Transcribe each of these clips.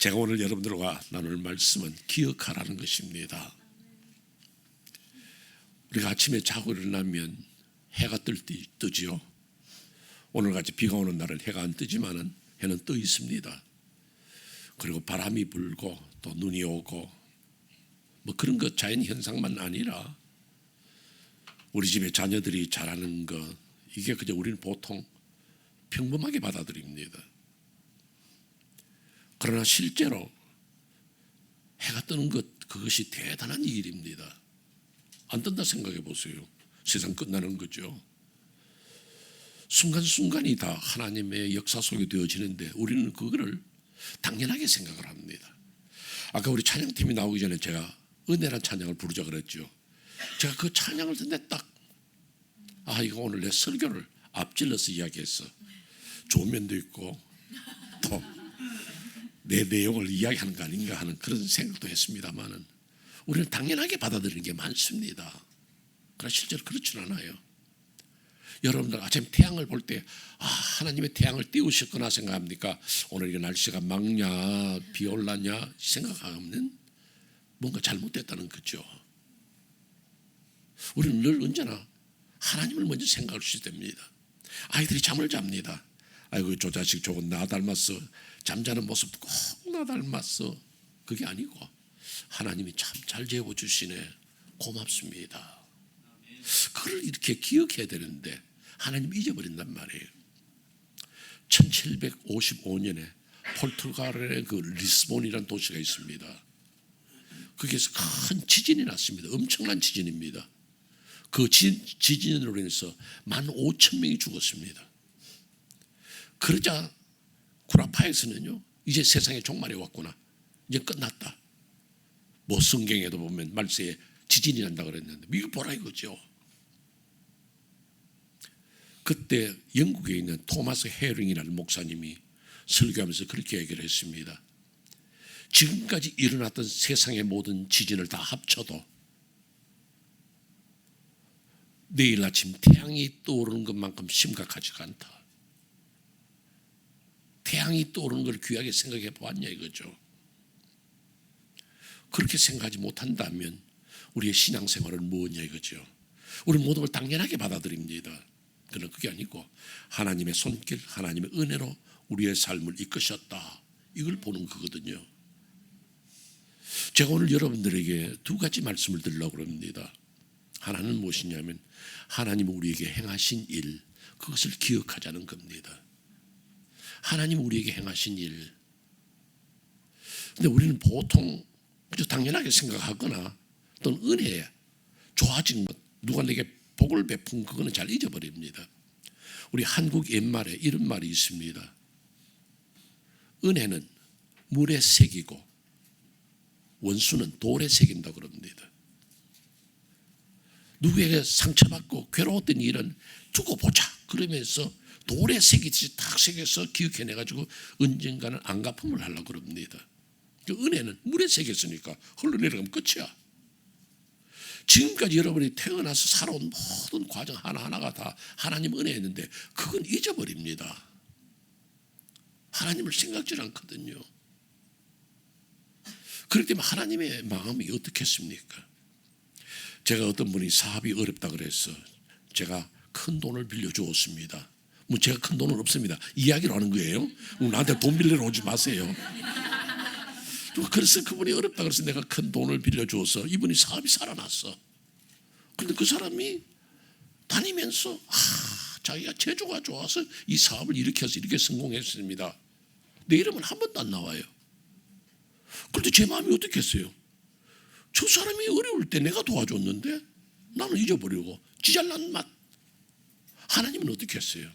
제가 오늘 여러분들과 나눌 말씀은 기억하라는 것입니다. 우리가 아침에 자고 일어나면 해가 뜰 때 뜨지요. 오늘같이 비가 오는 날은 해가 안 뜨지만은 해는 떠 있습니다. 그리고 바람이 불고 또 눈이 오고 뭐 그런 것 자연 현상만 아니라 우리 집에 자녀들이 자라는 것 이게 그저 우리는 보통 평범하게 받아들입니다. 그러나 실제로 해가 뜨는 것 그것이 대단한 일입니다. 안 뜬다 생각해 보세요. 세상 끝나는 거죠. 순간순간이 다 하나님의 역사 속에 되어지는데 우리는 그거를 당연하게 생각을 합니다. 아까 우리 찬양팀이 나오기 전에 제가 은혜란 찬양을 부르자 그랬죠. 제가 그 찬양을 듣는데 딱, 아, 이거 오늘 내 설교를 앞질러서 이야기했어. 좋은 면도 있고, 또 내 내용을 이야기하는 거 아닌가 하는 그런 생각도 했습니다만은 우리는 당연하게 받아들이는 게 많습니다. 그러나 실제로 그렇지는 않아요. 여러분들 아침 태양을 볼 때 아, 하나님의 태양을 띄우셨구나 생각합니까? 오늘 이 날씨가 막냐 비 올라냐 생각하면 뭔가 잘못됐다는 거죠. 우리는 늘 언제나 하나님을 먼저 생각할 수 됩니다. 아이들이 잠을 잡니다. 아이고 저 자식 저건 나 닮았어. 잠자는 모습도 꼭나 닮았어. 그게 아니고 하나님이 참 잘 재워 주시네. 고맙습니다. 그걸 이렇게 기억해야 되는데 하나님 잊어버린단 말이에요. 1755년에 포르투갈의 그 리스본이라는 도시가 있습니다. 거기에서 큰 지진이 났습니다. 엄청난 지진입니다. 그 지, 지진으로 인해서 만 5천 명이 죽었습니다. 그러자 구라파에서는요, 이제 세상의 종말이 왔구나. 이제 끝났다. 뭐 성경에도 보면 말세에 지진이 난다 그랬는데 미국 보라 이거죠. 그때 영국에 있는 토마스 헤링이라는 목사님이 설교하면서 그렇게 얘기를 했습니다. 지금까지 일어났던 세상의 모든 지진을 다 합쳐도 내일 아침 태양이 떠오르는 것만큼 심각하지가 않다. 태양이 떠오르는 걸 귀하게 생각해 보았냐 이거죠. 그렇게 생각하지 못한다면 우리의 신앙생활은 뭐냐 이거죠. 우리 모든 걸 당연하게 받아들입니다. 그러나 그게 아니고 하나님의 손길, 하나님의 은혜로 우리의 삶을 이끄셨다. 이걸 보는 거거든요. 제가 오늘 여러분들에게 두 가지 말씀을 드리려고 합니다. 하나는 무엇이냐면 하나님 우리에게 행하신 일, 그것을 기억하자는 겁니다. 하나님 우리에게 행하신 일. 근데 우리는 보통 그저 당연하게 생각하거나 또는 은혜, 좋아진 것, 누가 내게 복을 베푼 그거는 잘 잊어버립니다. 우리 한국 옛말에 이런 말이 있습니다. 은혜는 물에 새기고 원수는 돌에 새긴다 그럽니다. 누구에게 상처받고 괴로웠던 일은 두고 보자 그러면서 돌에 새기듯이 딱 새겨서 기억해내 가지고 언젠가는 안 갚음을 하려고 그럽니다. 그 은혜는 물에 새겼으니까 흘러내려가면 끝이야. 지금까지 여러분이 태어나서 살아온 모든 과정 하나하나가 다 하나님 은혜였는데 그건 잊어버립니다. 하나님을 생각지 않거든요. 그렇기 때문에 하나님의 마음이 어떻겠습니까? 제가 어떤 분이 사업이 어렵다 그래서 제가 큰 돈을 빌려 주었습니다. 뭐 제가 큰 돈은 없습니다. 이야기로 하는 거예요. 나한테 돈 빌리러 오지 마세요. 그래서 그분이 어렵다 그래서 내가 큰 돈을 빌려 주어서 이분이 사업이 살아났어. 근데 그 사람이 다니면서 아, 자기가 제조가 좋아서 이 사업을 일으켜서 이렇게 성공했습니다. 내 이름은 한 번도 안 나와요. 그런데 제 마음이 어떻겠어요? 저 사람이 어려울 때 내가 도와줬는데 나는 잊어버리고 지잘난 맛. 하나님은 어떻게 했어요?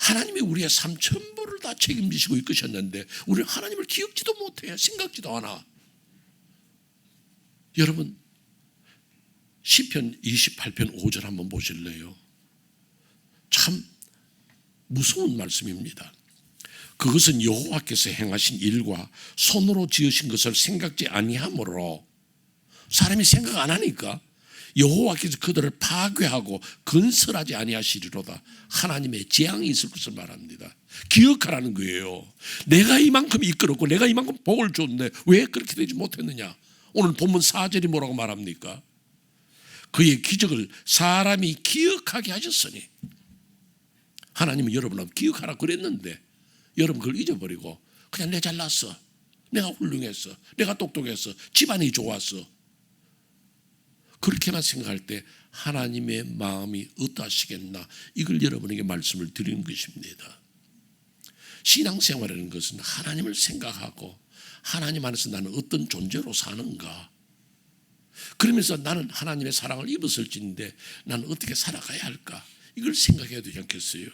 하나님이 우리의 삼천부를 다 책임지시고 이끄셨는데 우리는 하나님을 기억지도 못해 생각지도 않아. 여러분 시편 28편 5절 한번 보실래요? 참 무서운 말씀입니다. 그것은 여호와께서 행하신 일과 손으로 지으신 것을 생각지 아니하므로 사람이 생각 안 하니까 여호와께서 그들을 파괴하고 건설하지 아니하시리로다. 하나님의 재앙이 있을 것을 말합니다. 기억하라는 거예요. 내가 이만큼 이끌었고 내가 이만큼 복을 줬는데 왜 그렇게 되지 못했느냐? 오늘 본문 4절이 뭐라고 말합니까? 그의 기적을 사람이 기억하게 하셨으니 하나님은 여러분하고 기억하라 그랬는데 여러분 그걸 잊어버리고 그냥 내 잘났어. 내가 훌륭했어. 내가 똑똑했어. 집안이 좋았어. 그렇게만 생각할 때 하나님의 마음이 어떠하시겠나 이걸 여러분에게 말씀을 드리는 것입니다. 신앙생활이라는 것은 하나님을 생각하고 하나님 안에서 나는 어떤 존재로 사는가 그러면서 나는 하나님의 사랑을 입었을진데 나는 어떻게 살아가야 할까 이걸 생각해야 되지 않겠어요?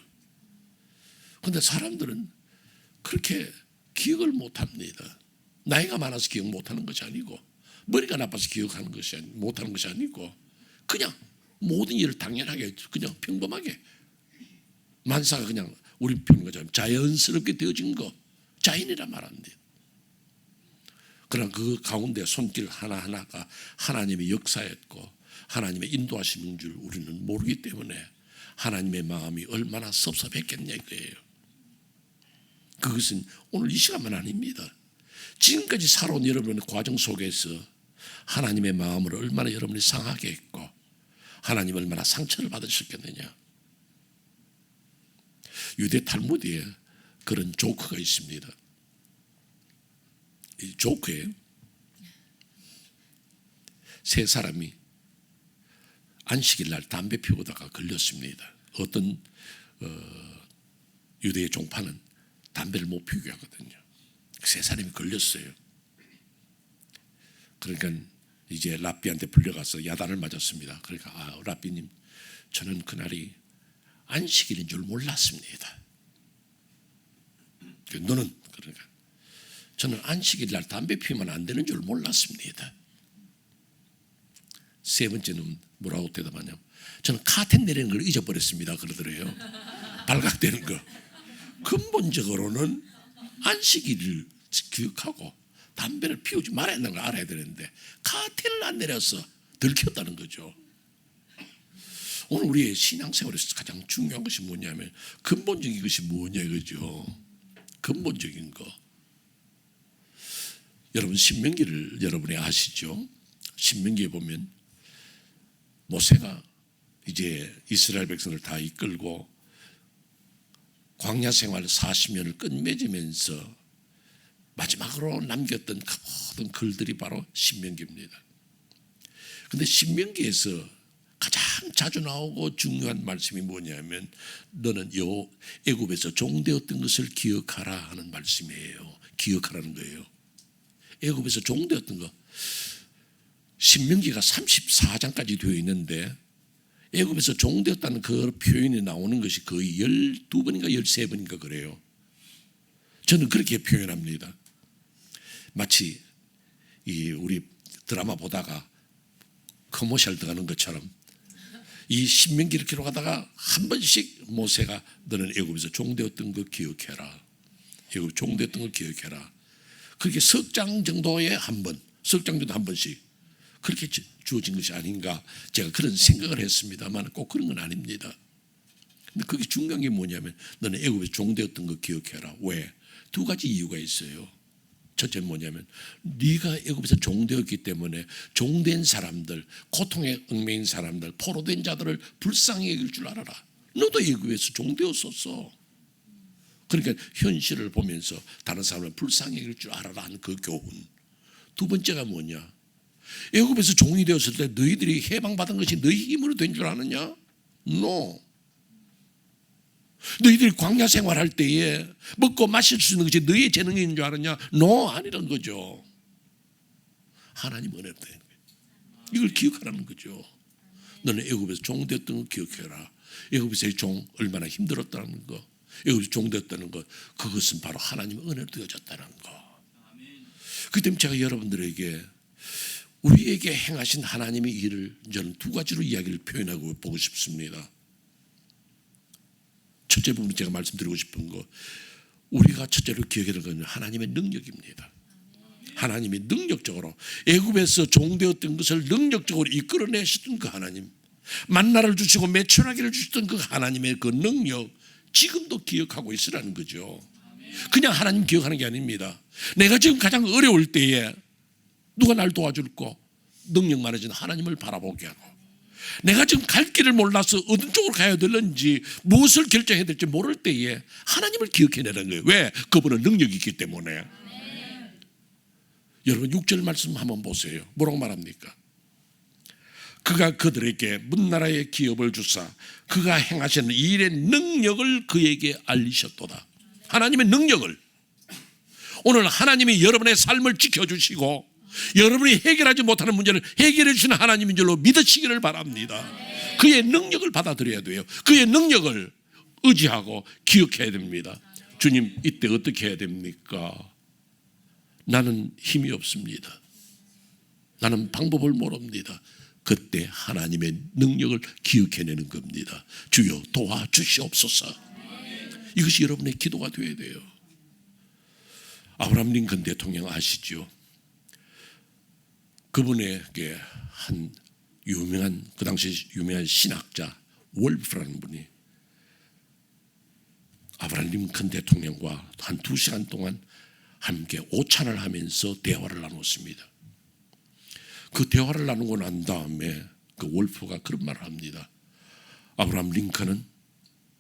그런데 사람들은 그렇게 기억을 못합니다. 나이가 많아서 기억 못하는 것이 아니고 머리가 나빠서 기억하는 것이 아니, 못하는 것이 아니고 그냥 모든 일을 당연하게 그냥 평범하게 만사가 그냥 우리 표현 것처럼 자연스럽게 되어진 거 자연이라 말합니다. 그러나 그 가운데 손길 하나하나가 하나님의 역사였고 하나님의 인도하시는 줄 우리는 모르기 때문에 하나님의 마음이 얼마나 섭섭했겠냐 이거예요. 그것은 오늘 이 시간만 아닙니다. 지금까지 살아온 여러분의 과정 속에서 하나님의 마음을 얼마나 여러분이 상하게 했고 하나님 얼마나 상처를 받으셨겠느냐. 유대 탈무드에 그런 조크가 있습니다. 이 조크에 세 사람이 안식일 날 담배 피우다가 걸렸습니다. 어떤 어, 유대의 종파는 담배를 못 피우게 하거든요. 세 사람이 걸렸어요. 그러니까 이제 랍비한테 불려가서 야단을 맞았습니다. 그러니까 아, 랍비님 저는 그날이 안식일인 줄 몰랐습니다. 그 너는 그러니까 저는 안식일 날 담배 피우면 안 되는 줄 몰랐습니다. 세 번째는 뭐라고 대답하냐면 저는 카텐 내리는 걸 잊어버렸습니다. 그러더래요. 발각되는 거. 근본적으로는 안식일을 기억하고 담배를 피우지 말아야 하는 걸 알아야 되는데 카텐을 안 내려서 들켰다는 거죠. 오늘 우리의 신앙생활에서 가장 중요한 것이 뭐냐면 근본적인 것이 뭐냐 이거죠. 근본적인 거. 여러분 신명기를 여러분이 아시죠? 신명기에 보면 모세가 이제 이스라엘 백성을 다 이끌고 광야 생활 40년을 끝맺으면서 마지막으로 남겼던 그 모든 글들이 바로 신명기입니다. 근데 신명기에서 가장 자주 나오고 중요한 말씀이 뭐냐면 너는 요 애굽에서 종되었던 것을 기억하라 하는 말씀이에요. 기억하라는 거예요. 애굽에서 종되었던 거. 신명기가 34장까지 되어 있는데 애굽에서 종되었다는 그 표현이 나오는 것이 거의 12번인가 13번인가 그래요. 저는 그렇게 표현합니다. 마치 이 우리 드라마 보다가 커머셜 들어가는 것처럼 이 신명기를 기록하다가 한 번씩 모세가 너는 애굽에서 종되었던 거 기억해라. 애굽 종되었던 거 기억해라. 그렇게 석 장 정도에 한 번, 석 장 정도 한 번씩 그렇게 주어진 것이 아닌가 제가 그런 생각을 했습니다만 꼭 그런 건 아닙니다. 근데 그게 중요한 게 뭐냐면 너는 애굽에 종되었던 거 기억해라. 왜? 두 가지 이유가 있어요. 첫째는 뭐냐면 네가 애굽에서 종되었기 때문에 종된 사람들, 고통에 얽매인 사람들, 포로된 자들을 불쌍히 여길 줄 알아라. 너도 애굽에서 종되었었어. 그러니까 현실을 보면서 다른 사람을 불쌍히 여길 줄 알아라 하는 그 교훈. 두 번째가 뭐냐? 애굽에서 종이 되었을 때 너희들이 해방받은 것이 너희 힘으로 된 줄 아느냐? No. 너희들이 광야 생활할 때에 먹고 마실 수 있는 것이 너희의 재능인 줄 알았냐? No, 아니란 거죠. 하나님 은혜로. 이걸 기억하라는 거죠. 너는 애굽에서 종 됐던 거 기억해라. 애굽에서의 종 얼마나 힘들었다는 거. 애굽에서 종 됐다는 것. 그것은 바로 하나님 은혜로 되어졌다는 거. 그 때문에 제가 여러분들에게 우리에게 행하신 하나님의 일을 저는 두 가지로 이야기를 표현하고 보고 싶습니다. 첫째 부분 제가 말씀드리고 싶은 거 우리가 첫째로 기억해야 할 것은 하나님의 능력입니다. 하나님이 능력적으로 애굽에서 종되었던 것을 능력적으로 이끌어내셨던 그 하나님 만나를 주시고 매출하기를 주셨던 그 하나님의 그 능력 지금도 기억하고 있으라는 거죠. 그냥 하나님 기억하는 게 아닙니다. 내가 지금 가장 어려울 때에 누가 날 도와줄고 능력 많아진 하나님을 바라보게 하고 내가 지금 갈 길을 몰라서 어느 쪽으로 가야 될는지 무엇을 결정해야 될지 모를 때에 하나님을 기억해내는 거예요. 왜? 그분은 능력이 있기 때문에. 여러분 6절 말씀 한번 보세요. 뭐라고 말합니까? 그가 그들에게 문나라의 기업을 주사 그가 행하시는 이 일의 능력을 그에게 알리셨도다. 하나님의 능력을 오늘 하나님이 여러분의 삶을 지켜주시고 여러분이 해결하지 못하는 문제를 해결해 주시는 하나님인 줄로 믿으시기를 바랍니다. 그의 능력을 받아들여야 돼요. 그의 능력을 의지하고 기억해야 됩니다. 주님 이때 어떻게 해야 됩니까? 나는 힘이 없습니다. 나는 방법을 모릅니다. 그때 하나님의 능력을 기억해내는 겁니다. 주여 도와주시옵소서. 이것이 여러분의 기도가 되어야 돼요. 아브라함 링컨 대통령 아시죠? 그분에게 한 유명한 그 당시 유명한 신학자 월프라는 분이 아브라함 링컨 대통령과 한 두 시간 동안 함께 오찬을 하면서 대화를 나눴습니다. 그 대화를 나누고 난 다음에 그 월프가 그런 말을 합니다. 아브라함 링컨은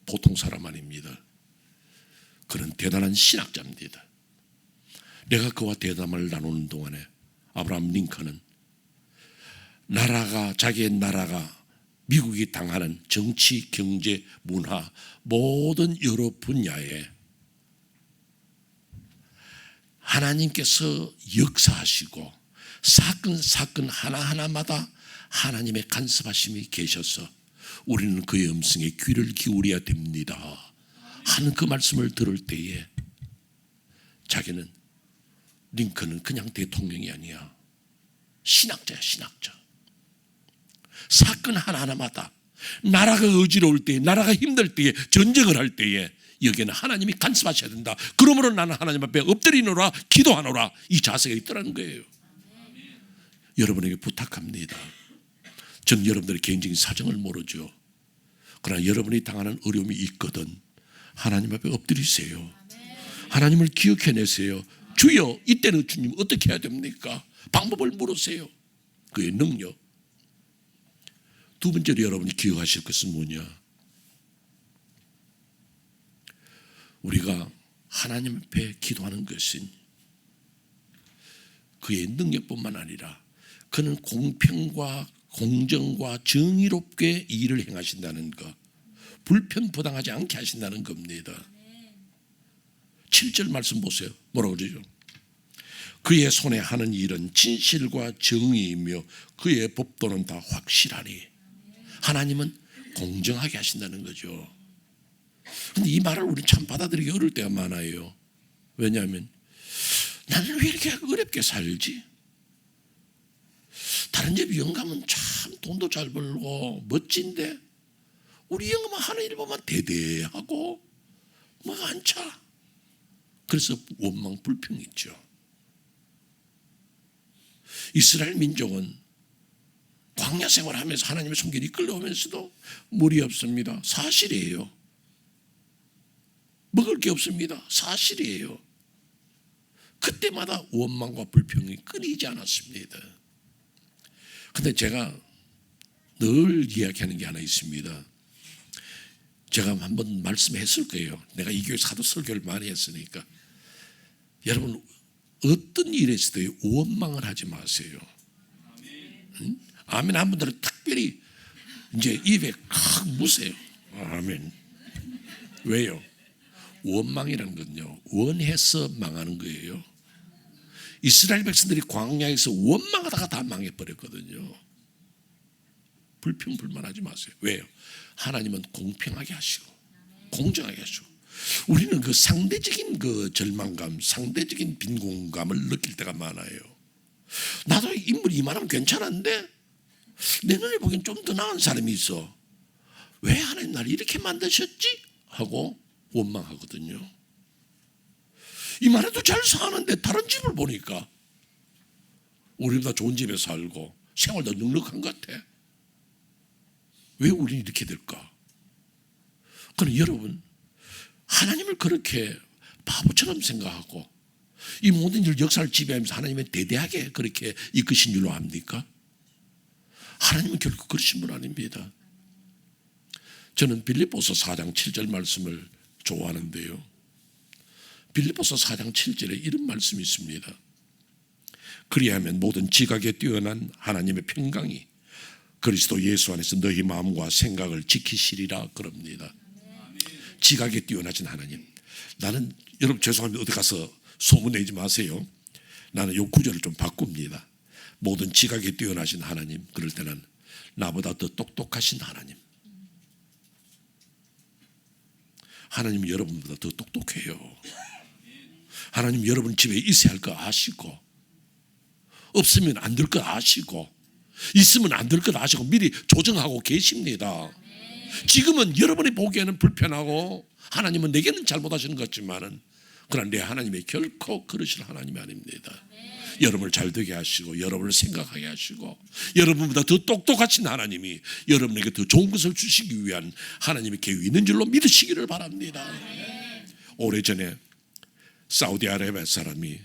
보통 사람 아닙니다. 그는 대단한 신학자입니다. 내가 그와 대담을 나누는 동안에 아브라함 링컨은 나라가 자기의 나라가 미국이 당하는 정치, 경제, 문화 모든 여러 분야에 하나님께서 역사하시고 사건 사건 하나하나마다 하나님의 간섭하심이 계셔서 우리는 그의 음성에 귀를 기울여야 됩니다. 하는 그 말씀을 들을 때에 자기는 링컨은 그냥 대통령이 아니야. 신학자야, 신학자. 사건 하나하나마다 나라가 어지러울 때, 나라가 힘들 때에, 전쟁을 할 때에 여기에는 하나님이 간섭하셔야 된다. 그러므로 나는 하나님 앞에 엎드리노라, 기도하노라 이 자세가 있더라는 거예요. 여러분에게 부탁합니다. 전 여러분들의 개인적인 사정을 모르죠. 그러나 여러분이 당하는 어려움이 있거든. 하나님 앞에 엎드리세요. 하나님을 기억해내세요. 주여, 이때는 주님 어떻게 해야 됩니까? 방법을 물으세요. 그의 능력. 두 번째로 여러분이 기억하실 것은 뭐냐? 우리가 하나님 앞에 기도하는 것은 그의 능력뿐만 아니라 그는 공평과 공정과 정의롭게 일을 행하신다는 것, 불편부당하지 않게 하신다는 겁니다. 7절 말씀 보세요. 뭐라고 그러죠? 그의 손에 하는 일은 진실과 정의이며 그의 법도는 다 확실하니 하나님은 공정하게 하신다는 거죠. 근데 이 말을 우리 참 받아들이기 어려울 때가 많아요. 왜냐하면 나는 왜 이렇게 어렵게 살지? 다른 집 영감은 참 돈도 잘 벌고 멋진데 우리 영감은 하는 일 보면 대대하고 뭐가 안 차. 그래서 원망 불평 있죠. 이스라엘 민족은 광야 생활하면서 하나님의 손길이 이끌려오면서도 물이 없습니다. 사실이에요. 먹을 게 없습니다. 사실이에요. 그때마다 원망과 불평이 끊이지 않았습니다. 근데 제가 늘 이야기하는 게 하나 있습니다. 제가 한번 말씀했을 거예요. 내가 이 교회에서 하도 설교를 많이 했으니까. 여러분, 어떤 일에서도 원망을 하지 마세요. 응? 아멘 한 분들은 특별히 이제 입에 칵 무세요. 아멘. 왜요? 원망이라는 건요. 원해서 망하는 거예요. 이스라엘 백성들이 광야에서 원망하다가 다 망해버렸거든요. 불평불만하지 마세요. 왜요? 하나님은 공평하게 하시고 공정하게 하시고 우리는 그 상대적인 그 절망감, 상대적인 빈곤감을 느낄 때가 많아요. 나도 인물이 이만하면 괜찮은데 내 눈에 보기엔 좀 더 나은 사람이 있어. 왜 하나님 날 이렇게 만드셨지? 하고 원망하거든요. 이만해도 잘 사는데 다른 집을 보니까 우리보다 좋은 집에 살고 생활도 넉넉한 것 같아. 왜 우리는 이렇게 될까? 그럼 여러분 하나님을 그렇게 바보처럼 생각하고 이 모든 일 역사를 지배하면서 하나님의 대대하게 그렇게 이끄신 줄로 압니까? 하나님은 결코 그러신 분 아닙니다. 저는 빌립보서 4장 7절 말씀을 좋아하는데요. 빌립보서 4장 7절에 이런 말씀이 있습니다. 그리하면 모든 지각에 뛰어난 하나님의 평강이 그리스도 예수 안에서 너희 마음과 생각을 지키시리라 그럽니다. 지각에 뛰어나신 하나님. 나는 여러분 죄송합니다. 어디 가서 소문 내지 마세요. 나는 요 구절을 좀 바꿉니다. 모든 지각에 뛰어나신 하나님. 그럴 때는 나보다 더 똑똑하신 하나님. 하나님은 여러분보다 더 똑똑해요. 하나님 여러분 집에 있어야 할 거 아시고 없으면 안 될 거 아시고 있으면 안 될 것 아시고 미리 조정하고 계십니다. 지금은 여러분이 보기에는 불편하고 하나님은 내게는 잘못하시는 것 같지만은 그러나 내 하나님이 결코 그러실 하나님이 아닙니다. 여러분을 잘 되게 하시고 여러분을 생각하게 하시고 여러분보다 더 똑똑하신 하나님이 여러분에게 더 좋은 것을 주시기 위한 하나님의 계획이 있는 줄로 믿으시기를 바랍니다. 오래전에 사우디아라비아 사람이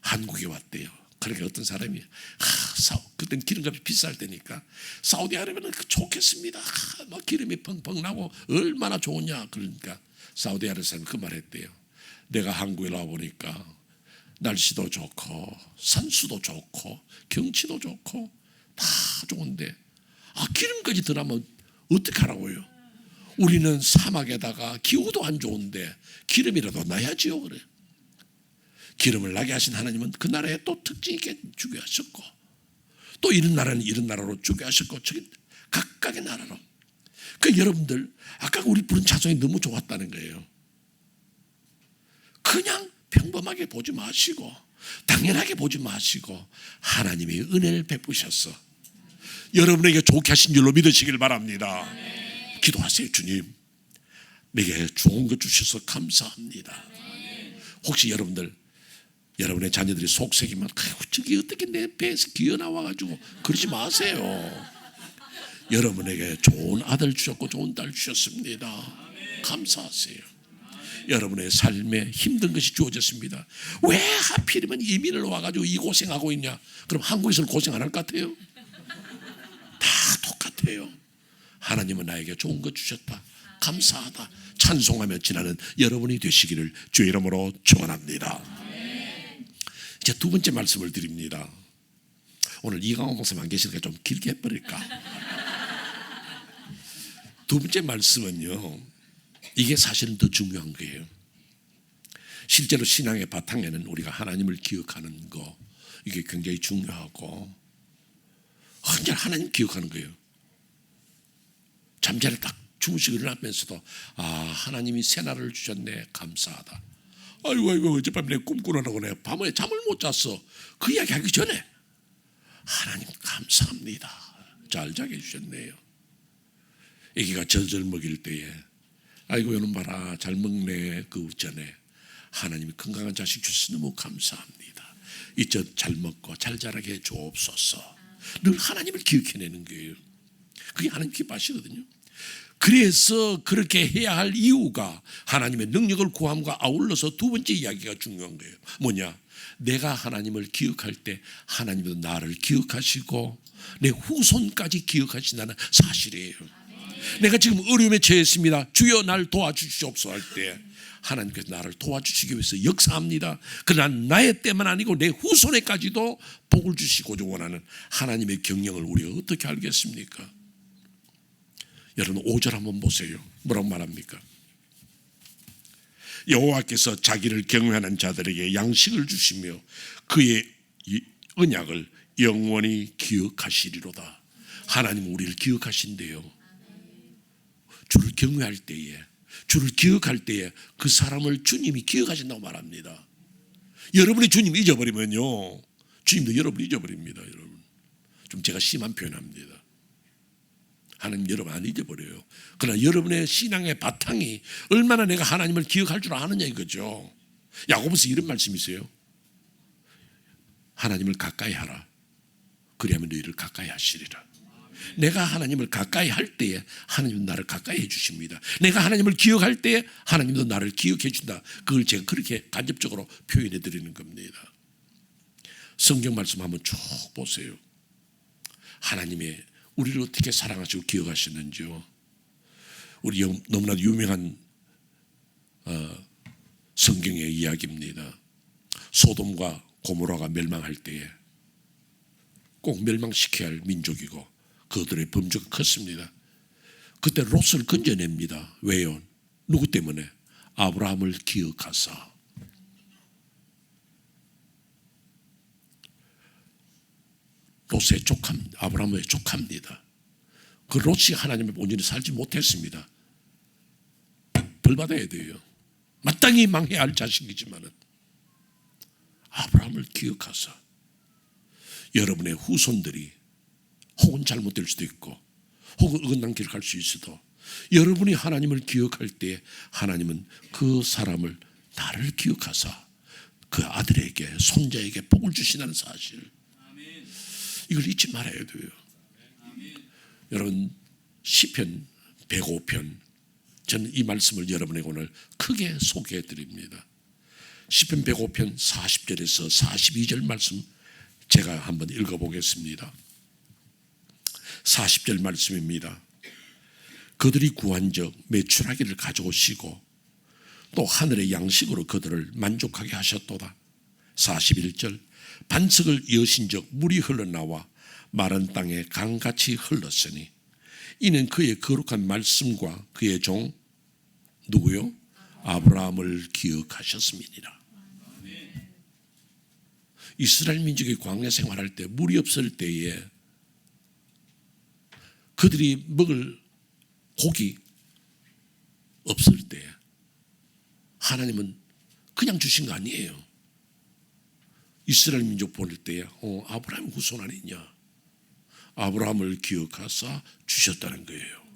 한국에 왔대요. 그러니까 어떤 사람이 아, 사, 그땐 기름값이 비쌀 때니까 사우디아라비아는 그 좋겠습니다. 아, 막 기름이 펑펑 나고 얼마나 좋으냐 그러니까 사우디아라비아 사람이 그 말했대요. 내가 한국에 와 보니까 날씨도 좋고 산수도 좋고 경치도 좋고 다 좋은데 아 기름까지 더 나면 어떡하라고요? 우리는 사막에다가 기후도 안 좋은데 기름이라도 나야지요 그래. 기름을 나게 하신 하나님은 그 나라에 또 특징 있게 주게 하셨고 또 이런 나라는 이런 나라로 주게 하셨고 저기 각각의 나라로 그 여러분들 아까 우리 부른 찬송이 너무 좋았다는 거예요. 그냥 평범하게 보지 마시고 당연하게 보지 마시고 하나님의 은혜를 베푸셨어. 여러분에게 좋게 하신 줄로 믿으시길 바랍니다. 기도하세요, 주님. 내게 좋은 것 주셔서 감사합니다. 혹시 여러분들 여러분의 자녀들이 속색이면 아이고 저기 어떻게 내 배에서 기어 나와가지고 그러지 마세요. 여러분에게 좋은 아들 주셨고 좋은 딸 주셨습니다. 감사하세요. 여러분의 삶에 힘든 것이 주어졌습니다. 왜 하필이면 이민을 와가지고 이 고생하고 있냐? 그럼 한국에서는 고생 안 할 것 같아요? 다 똑같아요. 하나님은 나에게 좋은 것 주셨다. 감사하다. 찬송하며 지나는 여러분이 되시기를 주 이름으로 축원합니다. 이제 두 번째 말씀을 드립니다. 오늘 이강호 목사님 안 계시니까 좀 길게 해버릴까? 두 번째 말씀은요. 이게 사실은 더 중요한 거예요. 실제로 신앙의 바탕에는 우리가 하나님을 기억하는 거 이게 굉장히 중요하고 언제 하나님 기억하는 거예요. 잠자리 딱 주무시고 일어나면서도 아 하나님이 새날을 주셨네 감사하다. 아이고 아이고 어젯밤에 내 꿈꾸느라고 내가 밤에 잠을 못 잤어. 그 이야기 하기 전에 하나님 감사합니다. 잘 자게 해주셨네요. 애기가 절절 먹일 때에 아이고 이놈 봐라 잘 먹네 그 전에 하나님이 건강한 자식 주셔서 너무 감사합니다. 이제 잘 먹고 잘 자라게 해 주옵소서. 늘 하나님을 기억해내는 거예요. 그게 하나님 기뻐하시거든요. 그래서 그렇게 해야 할 이유가 하나님의 능력을 구함과 아울러서 두 번째 이야기가 중요한 거예요. 뭐냐? 내가 하나님을 기억할 때 하나님도 나를 기억하시고 내 후손까지 기억하신다는 사실이에요. 내가 지금 어려움에 처했습니다. 주여 날 도와주시옵소서 할때 하나님께서 나를 도와주시기 위해서 역사합니다. 그러나 나의 때만 아니고 내 후손에까지도 복을 주시고자 원하는 하나님의 경영을 우리가 어떻게 알겠습니까? 여러분 5절 한번 보세요. 뭐라고 말합니까? 여호와께서 자기를 경외하는 자들에게 양식을 주시며 그의 언약을 영원히 기억하시리로다. 하나님 우리를 기억하신대요. 주를 경외할 때에 주를 기억할 때에 그 사람을 주님이 기억하신다고 말합니다. 여러분이 주님 잊어버리면요. 주님도 여러분 잊어버립니다. 여러분. 좀 제가 심한 표현합니다. 하나님 여러분 안 잊어버려요. 그러나 여러분의 신앙의 바탕이 얼마나 내가 하나님을 기억할 줄 아느냐 이거죠. 야고보서 이런 말씀이 있어요. 하나님을 가까이 하라. 그리하면 너희를 가까이 하시리라. 내가 하나님을 가까이 할 때에 하나님은 나를 가까이 해 주십니다. 내가 하나님을 기억할 때에 하나님도 나를 기억해 준다. 그걸 제가 그렇게 간접적으로 표현해 드리는 겁니다. 성경 말씀 한번 쭉 보세요. 하나님의 우리를 어떻게 사랑하시고 기억하시는지요. 우리 영- 너무나도 유명한 어, 성경의 이야기입니다. 소돔과 고모라가 멸망할 때에 꼭 멸망시켜야 할 민족이고 그들의 범죄가 컸습니다. 그때 롯을 건져냅니다. 왜요? 누구 때문에? 아브라함을 기억하사. 롯의 족함, 아브라함의 족합니다. 그 롯이 하나님의 온전히 살지 못했습니다. 벌 받아야 돼요. 마땅히 망해야 할 자식이지만은 아브라함을 기억하사 여러분의 후손들이 혹은 잘못될 수도 있고 혹은 어긋난 길을 갈 수 있어도 여러분이 하나님을 기억할 때 하나님은 그 사람을 나를 기억하사 그 아들에게 손자에게 복을 주신다는 사실 이걸 잊지 말아야 돼요. 여러분 시편 105편 저는 이 말씀을 여러분에게 오늘 크게 소개해 드립니다. 시편 105편 40절에서 42절 말씀 제가 한번 읽어 보겠습니다. 40절 말씀입니다. 그들이 구한 적 매출하기를 가져오시고 또 하늘의 양식으로 그들을 만족하게 하셨도다. 41절 반석을 여신 적 물이 흘러나와 마른 땅에 강같이 흘렀으니 이는 그의 거룩한 말씀과 그의 종 누구요? 아브라함을 기억하셨음이니라. 이스라엘 민족이 광야 생활할 때 물이 없을 때에 그들이 먹을 고기 없을 때 하나님은 그냥 주신 거 아니에요. 이스라엘 민족 보낼 때에 어, 아브라함 후손 아니냐? 아브라함을 기억하사 주셨다는 거예요.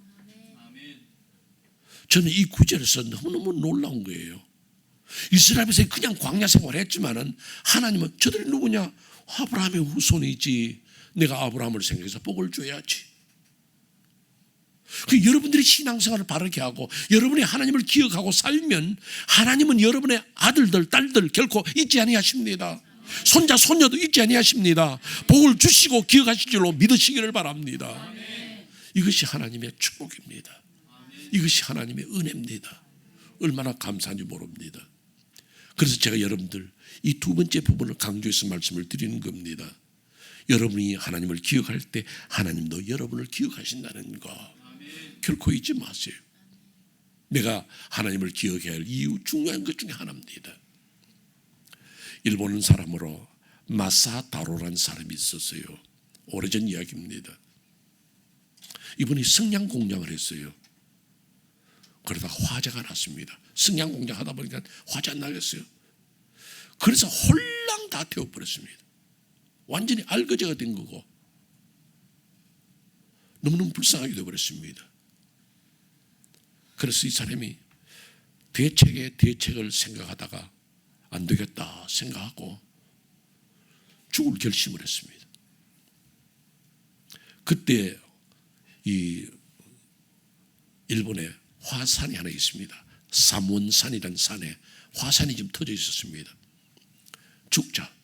저는 이 구절에서 너무너무 놀라운 거예요. 이스라엘에서 그냥 광야 생활했지만은 하나님은 저들이 누구냐? 아브라함의 후손이지. 내가 아브라함을 생각해서 복을 줘야지. 그 여러분들이 신앙생활을 바르게 하고 여러분이 하나님을 기억하고 살면 하나님은 여러분의 아들들 딸들 결코 잊지 아니하십니다. 손자 손녀도 잊지 아니하십니다. 복을 주시고 기억하실 줄로 믿으시기를 바랍니다. 이것이 하나님의 축복입니다. 이것이 하나님의 은혜입니다. 얼마나 감사한지 모릅니다. 그래서 제가 여러분들 이 두 번째 부분을 강조해서 말씀을 드리는 겁니다. 여러분이 하나님을 기억할 때 하나님도 여러분을 기억하신다는 거 결코 잊지 마세요. 내가 하나님을 기억해야 할 이유 중요한 것 중에 하나입니다. 일본 사람으로 마사다로라는 사람이 있었어요. 오래전 이야기입니다. 이분이 성냥 공장을 했어요. 그러다 화재가 났습니다. 성냥 공장 하다 보니까 화재 안 나겠어요. 그래서 홀랑 다 태워버렸습니다. 완전히 알거지가 된 거고 너무너무 불쌍하게 되어버렸습니다. 그래서 이 사람이 대책에 대책을 생각하다가 안 되겠다 생각하고 죽을 결심을 했습니다. 그때 이 일본에 화산이 하나 있습니다. 삼원산이라는 산에 화산이 좀 터져 있었습니다. 죽자.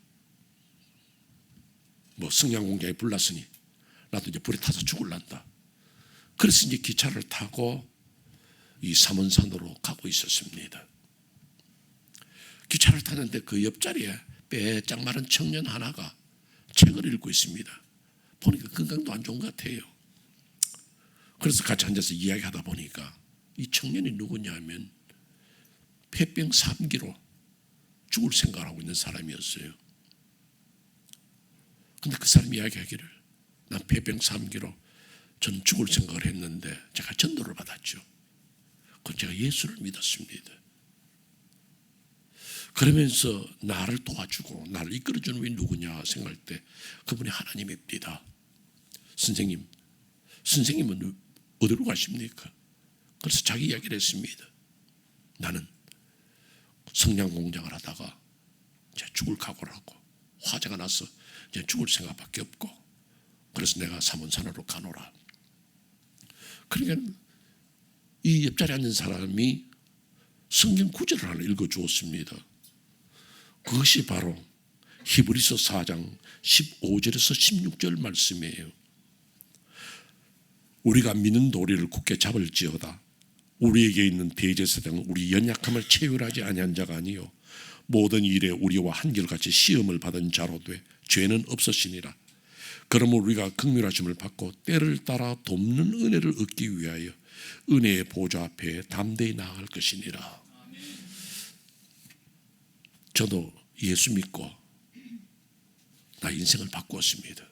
뭐 승양 공장에 불났으니 나도 이제 불에 타서 죽을란다. 그래서 이제 기차를 타고 이 삼원산으로 가고 있었습니다. 기차를 타는데 그 옆자리에 빼짝 마른 청년 하나가 책을 읽고 있습니다. 보니까 건강도 안 좋은 것 같아요. 그래서 같이 앉아서 이야기하다 보니까 이 청년이 누구냐 하면 폐병 3기로 죽을 생각을 하고 있는 사람이었어요. 근데 그 사람이 이야기하기를 난 폐병 3기로 전 죽을 생각을 했는데 제가 전도를 받았죠. 그럼 제가 예수를 믿었습니다. 그러면서 나를 도와주고 나를 이끌어주는 분 누구냐 생각할 때 그분이 하나님입니다. 선생님, 선생님은 어디로 가십니까? 그래서 자기 이야기를 했습니다. 나는 성냥 공장을 하다가 이제 죽을 각오를 하고 화재가 나서 이제 죽을 생각밖에 없고 그래서 내가 사문산으로 가노라. 그러니까 이 옆자리에 앉은 사람이 성경 구절을 하나 읽어 주었습니다. 그것이 바로 히브리서 4장 15절에서 16절 말씀이에요. 우리가 믿는 도리를 굳게 잡을지어다. 우리에게 있는 대제사장은 우리 연약함을 체휼하지 아니한 자가 아니요 모든 일에 우리와 한결같이 시험을 받은 자로 돼 죄는 없으시니라. 그러므로 우리가 극률하심을 받고 때를 따라 돕는 은혜를 얻기 위하여 은혜의 보좌 앞에 담대히 나아갈 것이니라. 저도 예수 믿고 나 인생을 바꾸었습니다.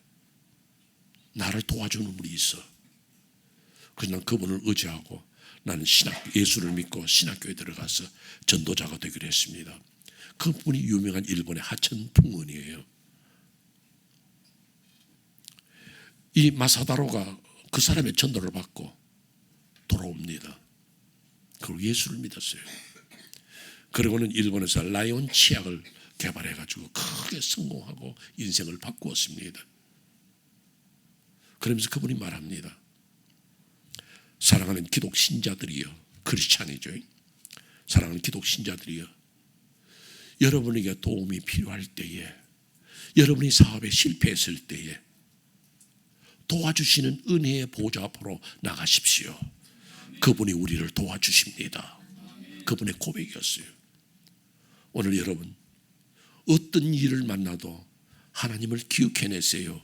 나를 도와주는 분이 있어. 그래서 난 그분을 의지하고 나는 신학 예수를 믿고 신학교에 들어가서 전도자가 되기로 했습니다. 그분이 유명한 일본의 하천 풍원이에요. 이 마사다로가 그 사람의 전도를 받고. 그리고 예수를 믿었어요. 그리고는 일본에서 라이온 치약을 개발해 가지고 크게 성공하고 인생을 바꾸었습니다. 그러면서 그분이 말합니다. 사랑하는 기독 신자들이여 크리스찬이죠. 사랑하는 기독 신자들이여 여러분에게 도움이 필요할 때에 여러분이 사업에 실패했을 때에 도와주시는 은혜의 보좌 앞으로 나가십시오. 그분이 우리를 도와주십니다. 그분의 고백이었어요. 오늘 여러분 어떤 일을 만나도 하나님을 기억해내세요.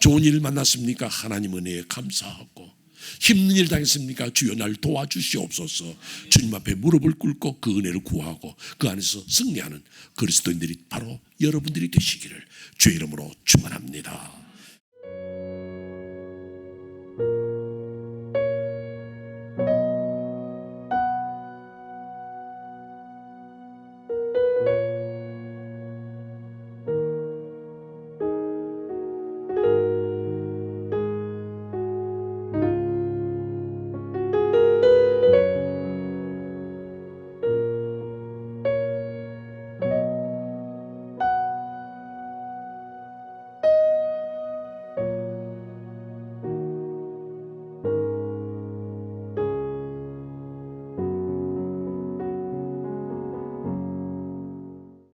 좋은 일을 만났습니까? 하나님 은혜에 감사하고 힘든 일 당했습니까? 주여 날 도와주시옵소서. 주님 앞에 무릎을 꿇고 그 은혜를 구하고 그 안에서 승리하는 그리스도인들이 바로 여러분들이 되시기를 주의 이름으로 축원합니다.